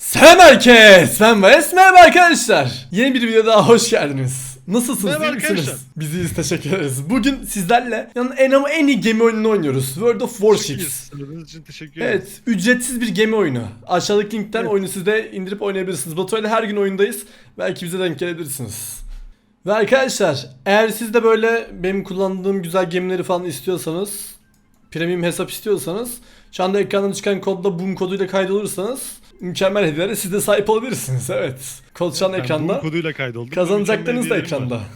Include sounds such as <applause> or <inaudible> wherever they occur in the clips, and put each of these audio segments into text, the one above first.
Selam herkes. Ben Bayes. Merhaba arkadaşlar. Yeni bir videoya daha hoş geldiniz. Nasılsınız? Merhaba arkadaşlar. Biziyiz teşekkür ederiz. Bugün sizlerle yani en ama en iyi gemi oyununu oynuyoruz. World of Warships. Sınırınız için teşekkür ederim. Evet, ücretsiz bir gemi oyunu. Aşağıdaki linkten Evet. oyunu siz de indirip oynayabilirsiniz. Batu'yla her gün oyundayız. Belki bize denk gelebilirsiniz. Ve arkadaşlar, eğer siz de böyle benim kullandığım güzel gemileri falan istiyorsanız, premium hesap istiyorsanız, şu anda ekranda çıkan kodla boom koduyla kaydolursanız mükemmel hediyelere siz de sahip olabilirsiniz. Evet. Kod şu an Ben ekranda. koduyla kaydoldum. Kazanacaklarınız da ekranda. <laughs>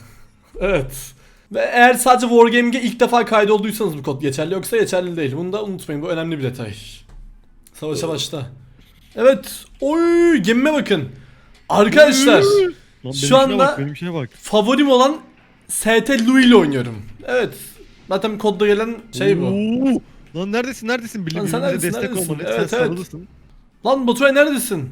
Evet. Ve eğer sadece Wargame'e ilk defa kaydolduysanız bu kod geçerli yoksa geçerli değil. Bunu da unutmayın bu önemli bir detay. Savaşa başla. Evet. Oy gemime bakın. Arkadaşlar Lan şu anda- bak, bak. favorim olan ST Louis ile oynuyorum. Evet. Zaten kodda gelen şey bu. Oo! Lan neredesin neredesin? Bilim Lan sen birbirimize neredesin, destek neredesin? olmalı. Evet, sen evet. sarılısın. Lan Baturay neredesin?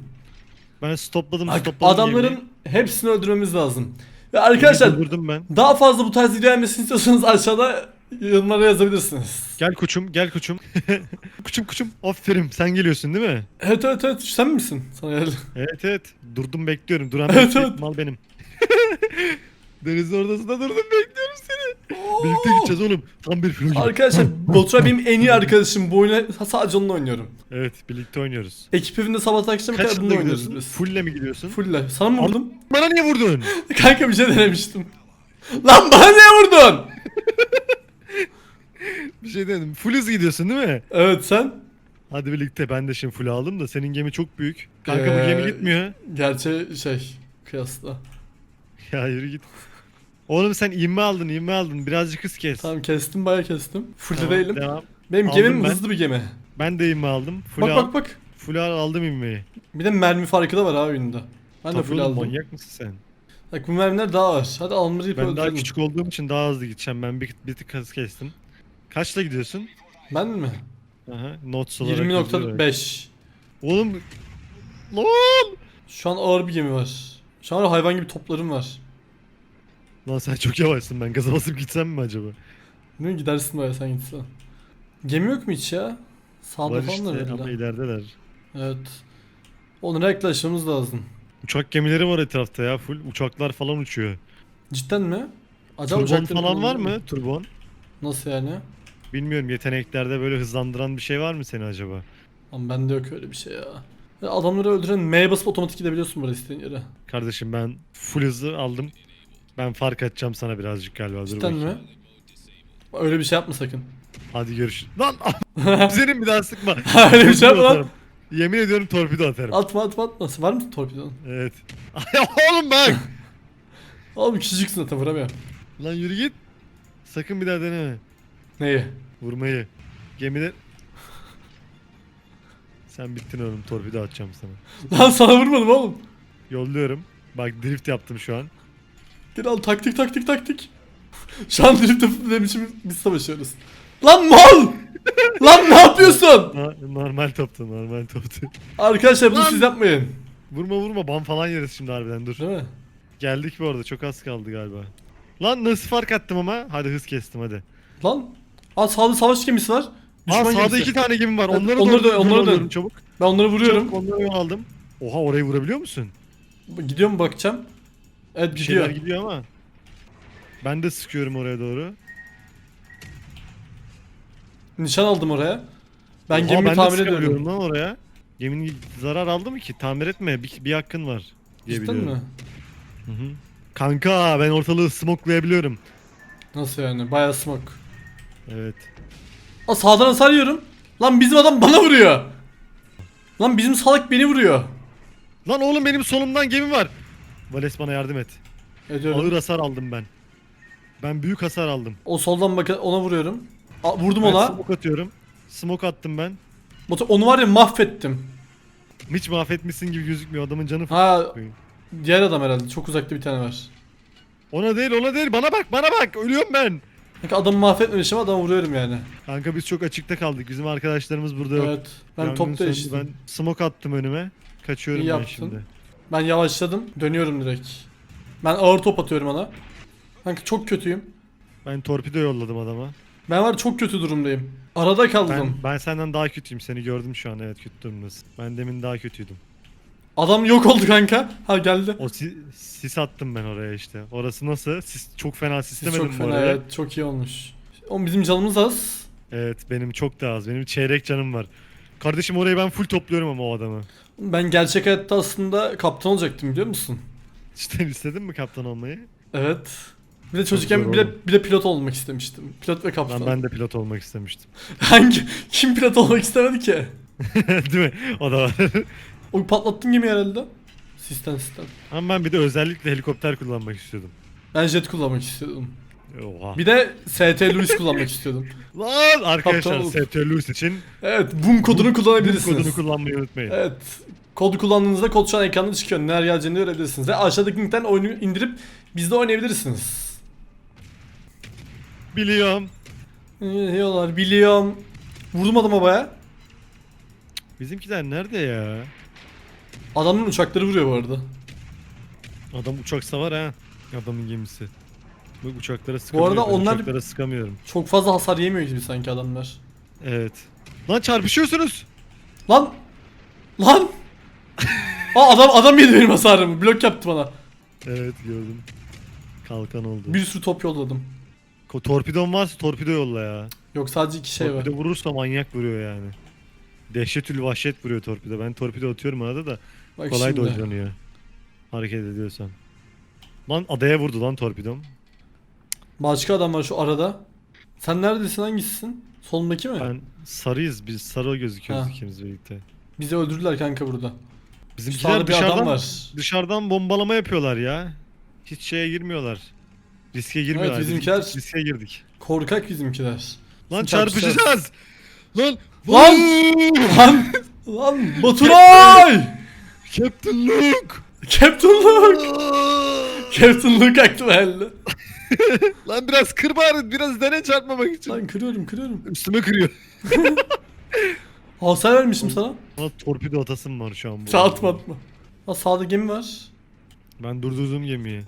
Ben stopladım Bak, stopladım. adamların hepsini öldürmemiz lazım. Ve arkadaşlar ben. daha fazla bu tarz video gelmesini istiyorsanız aşağıda yorumlara yazabilirsiniz. Gel koçum gel koçum. <laughs> kuçum kuçum. Aferin sen geliyorsun değil mi? Evet evet evet sen misin? Sana geldi. Evet evet. Durdum bekliyorum. Duran Evet, evet. Mal benim. <laughs> Denizin ortasında durdum bekliyorum seni. Birlikte gideceğiz oğlum. Tam bir filo gibi. Arkadaşlar Baturay benim en iyi arkadaşım. Bu oyunu sadece onunla oynuyorum. Evet birlikte oynuyoruz. Ekip evinde sabah akşam kadar Kaç bununla yılda oynuyoruz gidiyorsun? biz. Full'le mi gidiyorsun? Fulle. Sana mı vurdum? Bana niye vurdun? <laughs> Kanka bir şey denemiştim. Lan bana niye vurdun? <laughs> Bir şey dedim. Full hız gidiyorsun değil mi? Evet sen. Hadi birlikte ben de şimdi full aldım da senin gemi çok büyük. Kanka Ee, bu gemi gitmiyor. Gerçi şey kıyasla. Ya yürü git. Oğlum sen inme aldın inme aldın birazcık hız kes. Tamam kestim baya kestim. Fullde Tamam, değilim. Devam. Benim Aldım gemim ben. hızlı bir gemi. Ben de inme aldım. Full bak al. bak bak. Full al, aldım inmeyi. Bir de mermi farkı da var abi oyunda. Ben de Tabii full oğlum, aldım. Manyak mısın sen? Bak bu mermiler daha var. Hadi almayı Ben daha öldürelim. küçük olduğum için daha hızlı gideceğim. Ben bir, bir tık hız kestim. Kaçla gidiyorsun? Ben mi? Aha, notes olarak yazıyor. 20.5. Oğlum Lan! Şu an ağır bir gemi var. Şu an hayvan gibi toplarım var. Lan sen çok yavaşsın ben gaza basıp gitsem mi acaba? Ne gidersin baya sen gitsen. Gemi yok mu hiç ya? Sağda Var falan da işte ama öyle. ilerideler. Evet. Onlara yaklaşmamız lazım. Uçak gemileri var etrafta ya full. Uçaklar falan uçuyor. Cidden mi? Acaba Turbon falan var mı? Turbon. Nasıl yani? Bilmiyorum yeteneklerde böyle hızlandıran bir şey var mı seni acaba? Ama bende yok öyle bir şey ya. ya adamları öldüren M'ye basıp otomatik gidebiliyorsun buraya istediğin yere. Kardeşim ben full hızlı aldım. Ben fark atacağım sana birazcık galiba. Dur Cidden bakayım. mi? Öyle bir şey yapma sakın. Hadi görüş. Lan <laughs> senin bir daha sıkma. <laughs> öyle bir şey yapma lan. Yemin ediyorum torpido atarım. Atma atma atma. Var mı torpidon? Evet. <laughs> Oğlum bak. Oğlum küçücüksün zaten vuramıyorum. Lan yürü git. Sakın bir daha deneme. Neyi? Vurmayı. Gemide... Sen bittin oğlum torpido atacağım sana. Lan sana vurmadım oğlum. Yolluyorum. Bak drift yaptım şu an. Gel al taktik taktik taktik. Şu an drift benim için biz savaşıyoruz. Lan mal! Lan ne yapıyorsun? <laughs> No- normal toptu normal toptu. Arkadaşlar bunu Lan! siz yapmayın. Vurma vurma bam falan yeriz şimdi harbiden dur. Değil mi? Geldik bu arada çok az kaldı galiba. Lan nasıl fark attım ama? Hadi hız kestim hadi. Lan. Aa sağda savaş gemisi var. Aa Düşman sağda gemisi. iki tane gemi var. Evet, Onları onları da da- onları da- çabuk. Ben onları vuruyorum. Çabuk onları yol aldım. Oha orayı vurabiliyor musun? Gidiyor mu bakacağım. Evet Bir gidiyor. şeyler gidiyor ama. Ben de sıkıyorum oraya doğru. Nişan aldım oraya. Ben Oha, gemimi de tamir sıkabiliyorum ediyorum. lan oraya. Geminin zarar aldı mı ki? Tamir etme. Bir, bir hakkın var. Diye Cidden biliyorum. mi? Hı hı. Kanka ben ortalığı smoklayabiliyorum. Nasıl yani? Bayağı smoke. Evet. Aa sağdan hasar yiyorum. Lan bizim adam bana vuruyor. Lan bizim salak beni vuruyor. Lan oğlum benim solumdan gemi var. Vales bana yardım et. Ediyorum. Ağır hasar aldım ben. Ben büyük hasar aldım. O soldan bak ona vuruyorum. Aa, vurdum Ben ona. smoke atıyorum. Smoke attım ben. Batu- Onu var ya mahvettim. Hiç mahvetmişsin gibi gözükmüyor adamın canı. f- Ha diğer adam herhalde. Çok uzakta bir tane var. Ona değil ona değil bana bak bana bak ölüyorum ben. Kanka adamı mahvetmemişim adamı vuruyorum yani. Kanka biz çok açıkta kaldık. Bizim arkadaşlarımız burada yok. Evet. Ben Yangın top söndü. Ben smoke attım önüme. Kaçıyorum İyi ben yaptın. şimdi. Ben yavaşladım. Dönüyorum direkt. Ben ağır top atıyorum ona. Kanka çok kötüyüm. Ben torpido yolladım adama. Ben var çok kötü durumdayım. Arada kaldım. Ben, ben senden daha kötüyüm. Seni gördüm şu an. Evet kötü durumdasın. Ben demin daha kötüydüm. Adam yok oldu kanka. Ha geldi. O si- sis attım ben oraya işte. Orası nasıl? Sis çok fena sislemedim çok bu fena arada. evet çok iyi olmuş. Oğlum bizim canımız az. Evet benim çok da az. Benim çeyrek canım var. Kardeşim orayı ben full topluyorum ama o adamı. Ben gerçek hayatta aslında kaptan olacaktım biliyor musun? İşte istedin mi kaptan olmayı? Evet. Bir de çocukken bir de pilot olmak istemiştim. Pilot ve kaptan. Lan ben de pilot olmak istemiştim. <laughs> Hangi? Kim pilot olmak istemedi ki? <laughs> Değil mi? O da var. O patlattın gemi herhalde. Sistem sistem. Ama ben bir de özellikle helikopter kullanmak istiyordum. Ben jet kullanmak istiyordum. Oha. Bir de ST Lewis kullanmak istiyordum. <laughs> Lan arkadaşlar Kaptan ST Luis için Evet, boom kodunu kullanabilirsiniz. kodunu kullanmayı unutmayın. Evet. Kodu kullandığınızda kod şu an ekranda çıkıyor. Neler geleceğini görebilirsiniz. Ve aşağıdaki linkten oyunu indirip bizde oynayabilirsiniz. Biliyorum. Diyorlar biliyorum. Vurdum adama baya. Bizimkiler nerede ya? Adamın uçakları vuruyor bu arada. Adam uçak savar ha. Adamın gemisi. Bu uçaklara sıkamıyor. arada ben onlar- Uçaklara sıkamıyorum. Çok fazla hasar yemiyor gibi sanki adamlar. Evet. Lan çarpışıyorsunuz. Lan! Lan! <laughs> Aa adam adam yedi benim hasarımı. Blok yaptı bana. Evet gördüm. Kalkan oldu. Bir sürü top yolladım. Ko- Torpidon varsa torpido yolla ya. Yok sadece iki şey var. torpido vurursa manyak vuruyor yani. Dehşetül vahşet vuruyor torpido. Ben torpido atıyorum arada da Bak kolay şimdi. dojlanıyor. Hareket ediyorsan. Lan adaya vurdu lan torpidom. Başka adam var şu arada. Sen neredesin hangisisin? Solundaki mi? Ben sarıyız biz sarı gözüküyoruz Ha. ikimiz birlikte. Bizi öldürdüler kanka burada. Bizimkiler Sağda bir adam dışarıdan, var. dışarıdan bombalama yapıyorlar ya. Hiç şeye girmiyorlar. Riske girmiyorlar. Biz bizimkiler- riske girdik. Korkak bizimkiler. Lan çarpışacağız. çarpışacağız. Lan Lan! lan! Lan! Baturay! Captain Luke. Captain Luke! Captain Luke aklıma geldi. <laughs> Lan biraz kır bari biraz dene çarpmamak için. Lan kırıyorum kırıyorum. Üstüme kırıyor. <laughs> Hasar vermişim sana. Ama torpido atasım var şu an bu. Sağ atma atma. Ha sağda gemi var. Ben durdurdum gemiyi.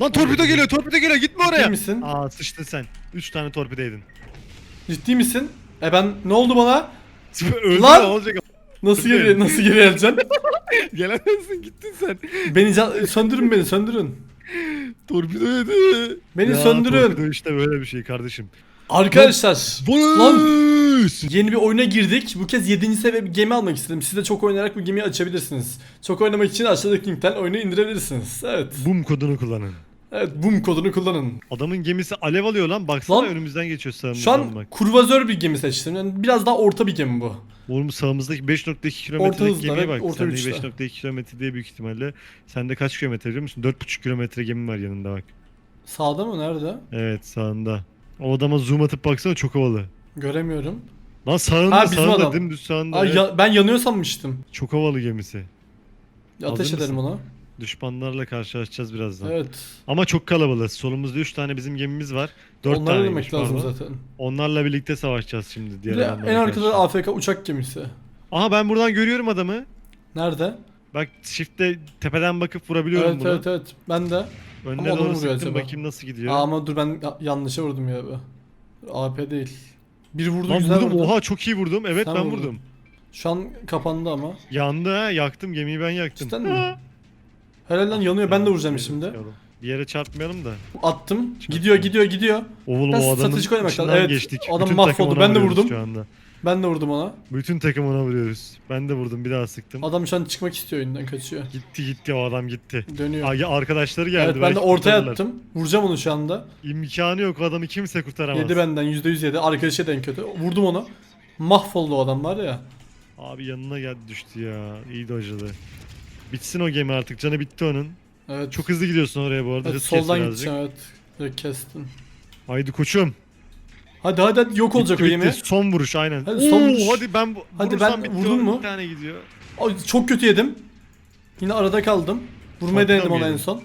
Lan torpido geliyor torpido geliyor gitme oraya. Ciddi misin? Aa sıçtın sen. 3 tane torpideydin. Ciddi misin? E ben ne oldu bana? <laughs> Öldü Lan! ne olacak? Nasıl geri nasıl geri geleceksin? Gelemezsin gittin sen. beni can- söndürün beni söndürün. Torpido yedi. Beni Ya, söndürün. Torpido işte böyle bir şey kardeşim. Arkadaşlar Lan! Lan. yeni bir oyuna girdik. Bu kez 7. seviye bir gemi almak istedim. Siz de çok oynayarak bu gemiyi açabilirsiniz. Çok oynamak için aşağıdaki linkten oyunu indirebilirsiniz. Evet. Boom kodunu kullanın. Evet boom kodunu kullanın. Adamın gemisi alev alıyor lan. Baksana Lan, önümüzden geçiyor sağımızdan Şu an bak. kurvazör bir gemi seçtim. Yani biraz daha orta bir gemi bu. Oğlum sağımızdaki 5.2 Orta kilometrelik gemiye evet, bak. orta Sende güçte. 5.2 kilometre diye büyük ihtimalle. Sende kaç kilometre biliyor musun? 4.5 kilometre gemi var yanında bak. Sağda mı? Nerede? Evet sağında. O adama zoom atıp baksana çok havalı. Göremiyorum. Lan sağında Ha, bizim sağında adam. dümdüz sağında. Ay evet. ya- ben yanıyor sanmıştım. Çok havalı gemisi. Ateş Hazır ederim mısın? ona. Düşmanlarla karşılaşacağız birazdan. Evet. Ama çok kalabalığız. Solumuzda 3 tane bizim gemimiz var. 4 Onlara tane demek lazım zaten. Onlarla birlikte savaşacağız şimdi Bir diğer de adamlarla en arkada karşı. AFK uçak gemisi. Aha ben buradan görüyorum adamı. Nerede? Bak shift'te tepeden bakıp vurabiliyorum Evet bunu. evet evet. Ben de. Önüne Ama doğru vuruyor sıktım acaba. bakayım nasıl gidiyor. Aa, ama dur ben ya- yanlışa vurdum ya be. AP değil. Bir vurdu Lan güzel vurdum vurdu. oha çok iyi vurdum. Evet Sen ben vurdun. vurdum. Şu an kapandı ama. Yandı ha yaktım gemiyi ben yaktım. Cidden mi? Herhalde lan yanıyor ben de vuracağım şimdi. Bir yere çarpmayalım da. Attım. Gidiyor gidiyor gidiyor. Oğlum Biraz o adamın stratejik oynamak lazım. Evet, geçtik. adam Bütün mahvoldu. Ben de vurdum. Şu anda. Ben de vurdum ona. Bütün takım ona vuruyoruz. Ben de vurdum bir daha sıktım. Adam şu an çıkmak istiyor oyundan kaçıyor. Gitti gitti o adam gitti. Dönüyor. Ay, arkadaşları geldi. evet ben de ortaya kurtarırlar. attım. Vuracağım onu şu anda. İmkanı yok o adamı kimse kurtaramaz. Yedi benden %100 yedi. Arkadaşı da en kötü. Vurdum onu. Mahvoldu o adam var ya. Abi yanına geldi düştü ya. İyi dojladı. Bitsin o gemi artık. Canı bitti onun. Evet. Çok hızlı gidiyorsun oraya bu arada. Evet, Hız kes soldan birazcık. gideceğim evet. Direkt kestin. Haydi koçum. Hadi hadi hadi yok olacak Bitti, o gemi. bitti. Son vuruş aynen. Hadi son Oo, vuruş. Hadi ben bu- Hadi vurursam ben- bitti vurdun o. mu? Bir tane gidiyor. Ay, çok kötü yedim. Yine arada kaldım. Torpido denedim ona en yedin? son. O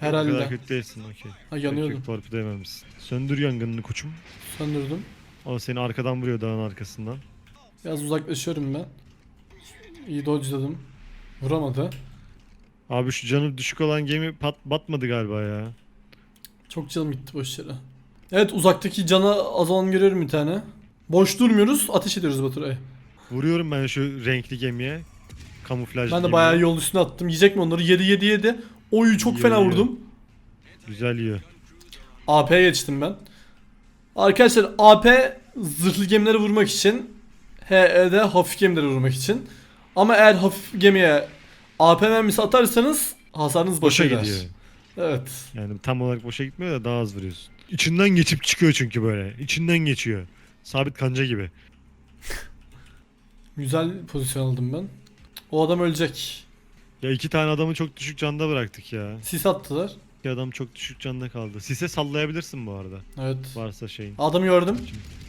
kadar Herhalde. kötü değilsin okey. Ha yanıyordum. Yok, Torpido yememişsin. Söndür yangınını koçum. Söndürdüm. O seni arkadan vuruyor dağın arkasından. Biraz uzaklaşıyorum ben. İyi dodge'ladım. Vuramadı. Abi şu canı düşük olan gemi pat batmadı galiba ya. Çok canım gitti boş yere. Evet uzaktaki cana azalan görüyorum bir tane. Boş durmuyoruz ateş ediyoruz Baturay. Vuruyorum ben şu renkli gemiye. kamuflaj Ben de giyimi. bayağı yol üstüne attım. Yiyecek mi onları? Yedi yedi yedi. Oyu çok Yiyor, fena yiyor. vurdum. Güzel yiyor. AP'ye geçtim ben. Arkadaşlar AP zırhlı gemileri vurmak için HE'de hafif gemileri vurmak için. Ama eğer hafif gemiye AP mermisi atarsanız hasarınız Boşa boşa gider. gidiyor. Evet. Yani tam olarak boşa gitmiyor da daha az vuruyorsun. İçinden geçip çıkıyor çünkü böyle. İçinden geçiyor. Sabit kanca gibi. <laughs> Güzel pozisyon aldım ben. O adam ölecek. Ya iki tane adamı çok düşük canda bıraktık ya. Sis attılar. İki adam çok düşük canda kaldı. Sise sallayabilirsin bu arada. Evet. Varsa şeyin. Adamı gördüm.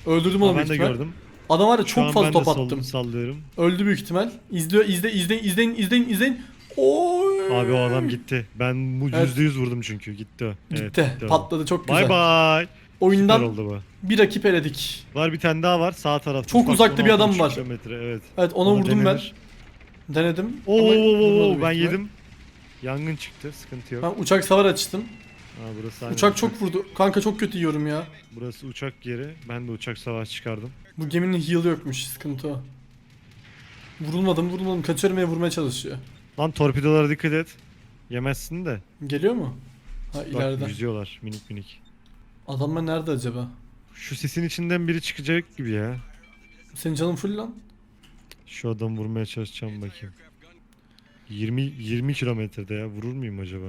Öldürdüm onu ben de gördüm. Adam var ya Şu çok fazla top attım. sallıyorum. Öldü büyük ihtimal. İzliyor, izle, izleyin, izleyin, izleyin, izleyin. Oy. Abi o adam gitti. Ben bu Evet. yüzde yüz vurdum çünkü. Gitti o. Evet, Gitti. o. Patladı çok güzel. Bay bay. Süper Oyundan oldu bu. bir rakip eledik. Var bir tane daha var sağ tarafta. Çok Ufak, uzakta bir 16,5 adam var. kilometre, evet. Evet ona Ama vurdum denenir. ben. Denedim. Oo, ama oo, oo, vurmadı oo, büyük ben ihtimal. yedim. Yangın çıktı. Sıkıntı yok. Ben uçak savar açtım. Ha, burası aynen Uçak çok vurdu. Kanka çok kötü yiyorum ya. Burası uçak yeri. Ben de uçak savaş çıkardım. Bu geminin heal yokmuş sıkıntı o. Vurulmadım vurulmadım kaçıyorum ve vurmaya çalışıyor. Lan torpidolara dikkat et. Yemezsin de. Geliyor mu? Ha Bak ileride. yüzüyorlar minik minik. Adamlar nerede acaba? Şu sisin içinden biri çıkacak gibi ya. Senin canın full lan. Şu adamı vurmaya çalışacağım bakayım. 20 20 kilometrede ya vurur muyum acaba?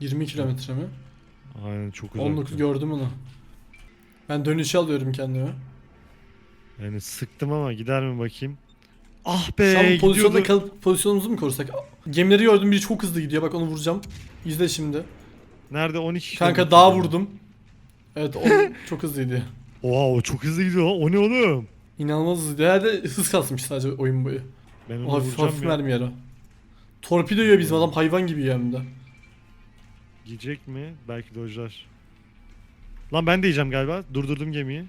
20 kilometre mi? Aynen çok uzak. 19 gördüm onu. Ben dönüşü alıyorum kendime. Yani sıktım ama gider mi bakayım? Ah Şu be an pozisyonda gidiyordu. kalıp pozisyonumuzu mu korusak? Gemileri gördüm biri çok hızlı gidiyor bak onu vuracağım. İzle şimdi. Nerede 12 Kanka daha vurdum. Evet o <laughs> çok hızlıydı. Oha o çok hızlı gidiyor. O ne oğlum? İnanılmaz hızlıydı. Herhalde hız kasmış sadece oyun boyu. Ben onu O hafif vuracağım hafif ya. mermi yer o. Torpido yiyor bizim adam hayvan gibi yiyor hem de. Gidecek mi? Belki dojlar. Lan ben de yiyeceğim galiba. Durdurdum gemiyi.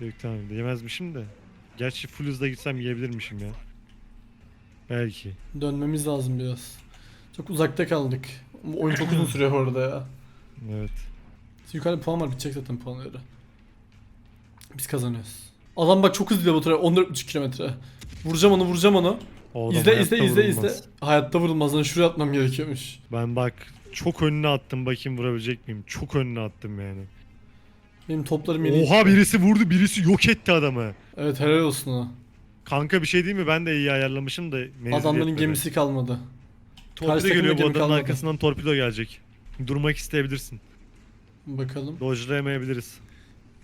Yok tamam yemezmişim de. Gerçi full hızla gitsem yiyebilirmişim ya. Belki. Dönmemiz lazım biraz. Çok uzakta kaldık. Bu oyun çok uzun sürüyor orada ya. Evet. Yukarıda puan var bitecek zaten puanları. Biz kazanıyoruz. Adam bak çok hızlı tarafa 14,5 kilometre. Vuracağım onu vuracağım onu. O adam izle izle izle izle. Hayatta vurulmaz lan şuraya atmam gerekiyormuş. Ben bak çok önüne attım bakayım vurabilecek miyim? Çok önüne attım yani. Benim toplarım yeni. Oha birisi vurdu birisi yok etti adamı. Evet helal olsun ona. Kanka bir şey değil mi? Ben de iyi ayarlamışım da menzil Adamların yetmedi. gemisi kalmadı. Torpido geliyor bu gemi kalmadı. arkasından torpido gelecek. Durmak isteyebilirsin. Bakalım. Dojlayamayabiliriz.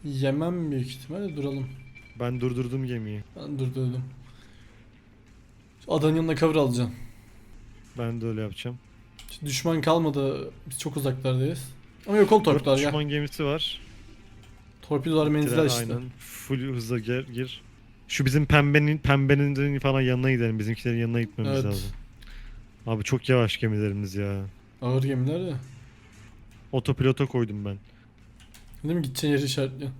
Yemem büyük ihtimalle duralım. Ben durdurdum gemiyi. Ben durdurdum. Adanın yanına cover alacağım. Ben de öyle yapacağım. Düşman kalmadı. Biz çok uzaklardayız. Ama yok ol torpidolar ya. düşman gemisi var. Torpidolar menzil Tren açtı. aynen. Full hızla gir, gir. Şu bizim pembenin pembenin falan yanına gidelim. Bizimkilerin yanına gitmemiz Evet. lazım. Abi çok yavaş gemilerimiz ya. Ağır gemiler ya. Otopilota koydum ben. Değil mi gideceğin yeri işaretliyorsun.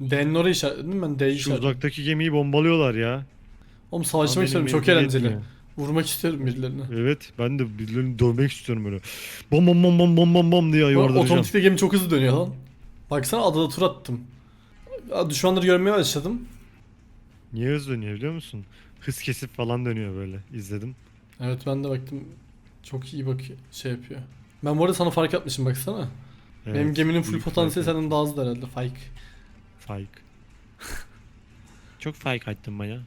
D'nin orayı işaretledim ben D'yi Şu işaretledim. uzaktaki gemiyi bombalıyorlar ya. Oğlum Lan savaşmak benim istiyorum çok menzil eğlenceli. yetmiyor. Vurmak istiyorum birilerini. Evet ben de birilerini dövmek istiyorum böyle. Bom bom bom bom bom bom bom diye Bu yorduracağım. otomatikte gemi çok hızlı dönüyor lan. Baksana adada tur attım. Düşmanları görmeye başladım. Niye hız dönüyor biliyor musun? Hız kesip falan dönüyor böyle. İzledim. Evet ben de baktım. Çok iyi bak şey yapıyor. Ben bu arada sana fark atmışım baksana. Evet, Benim geminin full potansiyeli senden daha hızlı herhalde. Fake. Fake. <laughs> Çok fake attın bana.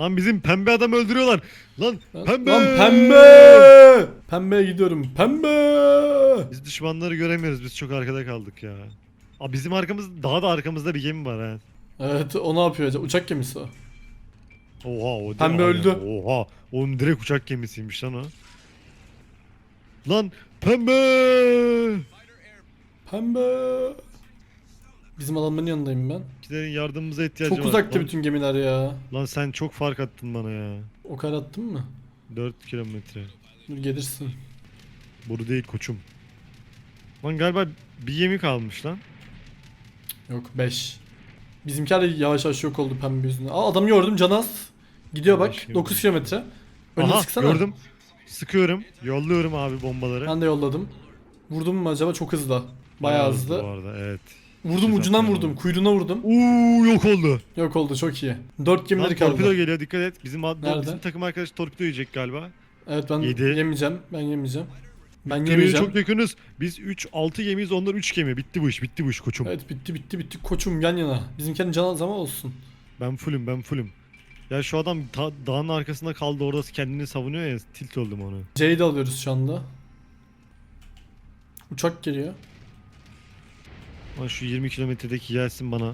Lan bizim pembe adam öldürüyorlar. Lan pembe. Lan pembe! Pembeye gidiyorum. Pembe! Biz düşmanları göremiyoruz. Biz çok arkada kaldık ya. Aa, bizim arkamız daha da arkamızda bir gemi var ha. Evet o ne yapıyor acaba? Uçak gemisi o. Oha o Pembe aynen. öldü. Oha. Onun direkt uçak gemisiymiş lan o. Lan pembe. Pembe! Bizim adamların yanındayım ben. Bizlerin yardımımıza ihtiyacı Çok var. uzakta Lan- bütün gemiler ya. Lan sen çok fark attın bana ya. O kadar attın mı? 4 kilometre. Dur gelirsin. Boru değil koçum. Lan galiba bir gemi kalmış lan. Yok 5. Bizimkiler de yavaş yavaş yok oldu pembe yüzünden. Aa adamı gördüm Canaz. Gidiyor bak Yavaş 9 kilometre. Önüne Aha sıksana. gördüm. Sıkıyorum. Yolluyorum abi bombaları. Ben de yolladım. Vurdum mu acaba çok hızlı. Bayağı hızlı. Bu arada evet. Vurdum ucundan vurdum. Kuyruğuna vurdum. Uuu yok oldu. Yok oldu çok iyi. 4 Lan gemileri torpido kaldı. geliyor dikkat et. Bizim, ad- Nerede? bizim takım arkadaş torpido yiyecek galiba. Evet ben Yedi. yemeyeceğim. Ben yemeyeceğim. Ben Gemiye yemeyeceğim. çok yakınız. Biz 3 6 gemiyiz onlar 3 gemi. Bitti bu iş bitti bu iş koçum. Evet bitti bitti bitti. Koçum yan yana. Bizimkinin can az ama olsun. Ben fullüm ben fullüm. Ya şu adam ta- dağın arkasında kaldı orada kendini savunuyor ya tilt oldum onu. C'yi de alıyoruz şu anda. Uçak geliyor. Ama şu 20 kilometredeki gelsin bana.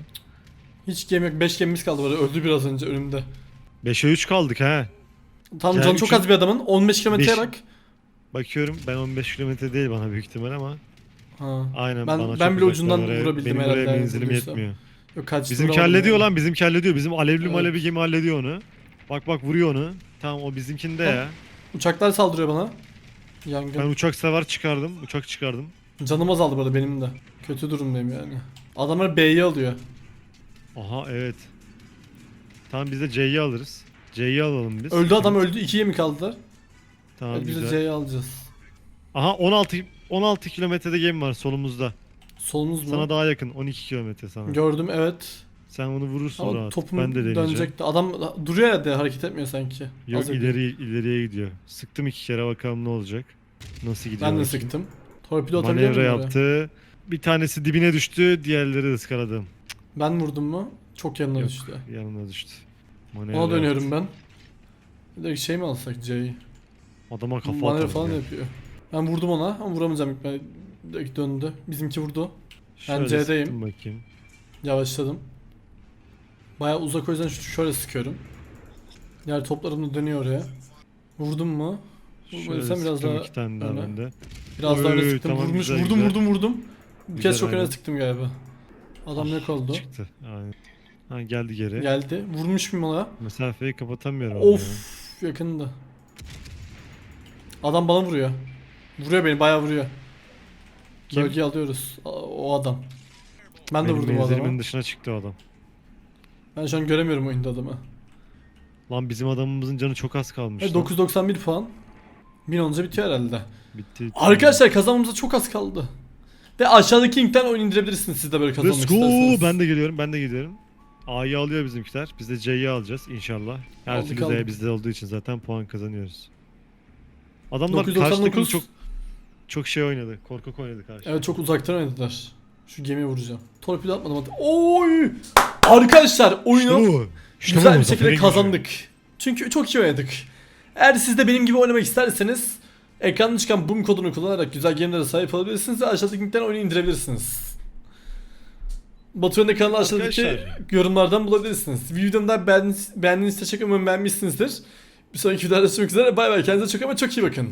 Hiç gemi yok. 5 gemimiz kaldı böyle. Öldü biraz önce önümde. 5'e 3 kaldık ha. Tam Gel canı çok üçün- az bir adamın. 15 kilometreye Beş- bak. Bakıyorum ben 15 kilometre değil bana büyük ihtimal ama. Ha. Aynen Ben- bana ben çok bile uzaktan ucundan oraya- vurabildim Benim oraya herhalde menzilim vurduysa. yetmiyor. Yok kaçtı. Bizimki vuramadım hallediyor yani. lan bizimki hallediyor. Bizim alevli Evet. malevi gemi hallediyor onu. Bak bak vuruyor onu. Tamam o bizimkinde ya. Uçaklar saldırıyor bana. Yangın. Ben uçak sever çıkardım. Uçak çıkardım. Canım azaldı burada benim de. Kötü durumdayım yani. Adamlar B'yi alıyor. Aha evet. Tamam biz de C'yi alırız. C'yi alalım biz. Öldü adam öldü. 2 gemi kaldılar. Tamam Hadi biz de güzel. C'yi alacağız. Aha 16 16 kilometrede gemi var solumuzda. Solumuz mu? Sana daha yakın 12 kilometre sana. Gördüm evet. Sen onu vurursun Ama rahat. topum ben de deneyeceğim. dönecekti. Adam duruyor ya de hareket etmiyor sanki. Yok Az ileri ileriye gidiyor. Sıktım iki kere bakalım ne olacak. Nasıl gidiyor? Ben de bakayım. sıktım. Torpido atabiliyor Manevra muyum oraya? yaptı. Bir tanesi dibine düştü, diğerleri ıskaladım. Ben vurdum mu? Çok yanına Yok, düştü. yanına düştü. Manevra Ona dönüyorum yaptı. ben. Bir de şey mi alsak C'yi? Adama kafa Manevra atalım falan ya. yapıyor. Ben vurdum ona ama vuramayacağım ilk ben. Direkt döndü. Bizimki vurdu. Şöyle C'deyim. sıktım bakayım. Yavaşladım. Baya uzak o yüzden şu- şöyle sıkıyorum. Diğer toplarım da dönüyor oraya. Vurdum mu? Şöyle Vurmadıysam biraz sıktım daha iki tane daha öne. bende. Biraz daha öne Oy, sıktım. tamam, Vurmuş, güzel, vurdum, güzel. vurdum, vurdum. Bir Güzel, kez çok öne aynen. sıktım galiba. Adam yok oldu. Çıktı. Aynen. Ha geldi geri. Geldi. Vurmuş muyum ona? Mesafeyi kapatamıyorum. ama ya. Of, yakındı. Adam bana vuruyor. Vuruyor beni, bayağı vuruyor. Kim? Bölgeyi alıyoruz. A- O adam. Ben de Benim vurdum o menzilimin adama. dışına çıktı o adam. Ben şu an göremiyorum oyunda adamı. Lan bizim adamımızın canı çok az kalmış. E, lan. 991 puan. 1000 olunca bitiyor herhalde. Bitti. bitti. Arkadaşlar kazanmamıza çok az kaldı. Ve aşağıdaki linkten oyun indirebilirsiniz siz de böyle kazanmak Let's go. isterseniz. Ben de geliyorum. Ben de gidiyorum. A'yı alıyor bizimkiler. Biz de C'yi alacağız inşallah. Her Aldık, türlü Z aldık. bizde olduğu için zaten puan kazanıyoruz. Adamlar 999 karşılıklı çok çok şey oynadı. Korkak oynadı karşı. Evet çok uzaktan oynadılar. Şu gemiye vuracağım. Torpido atmadım hatta. Oy! Arkadaşlar oyunu bu. İşte güzel bu, bir şekilde zaferin gücü. kazandık. Çünkü çok iyi oynadık. Eğer siz de benim gibi oynamak isterseniz ekranda çıkan boom kodunu kullanarak güzel game'lere sahip olabilirsiniz ve aşağıdaki linkten oyunu indirebilirsiniz. Batuhan'ın kanalı aşağıdaki Arkadaşlar. yorumlardan bulabilirsiniz. Videomu da beğendiğiniz, beğendiğiniz teşekkür ederim beğenmişsinizdir. Bir sonraki videoda görüşmek üzere bay bay kendinize çok ama çok iyi bakın.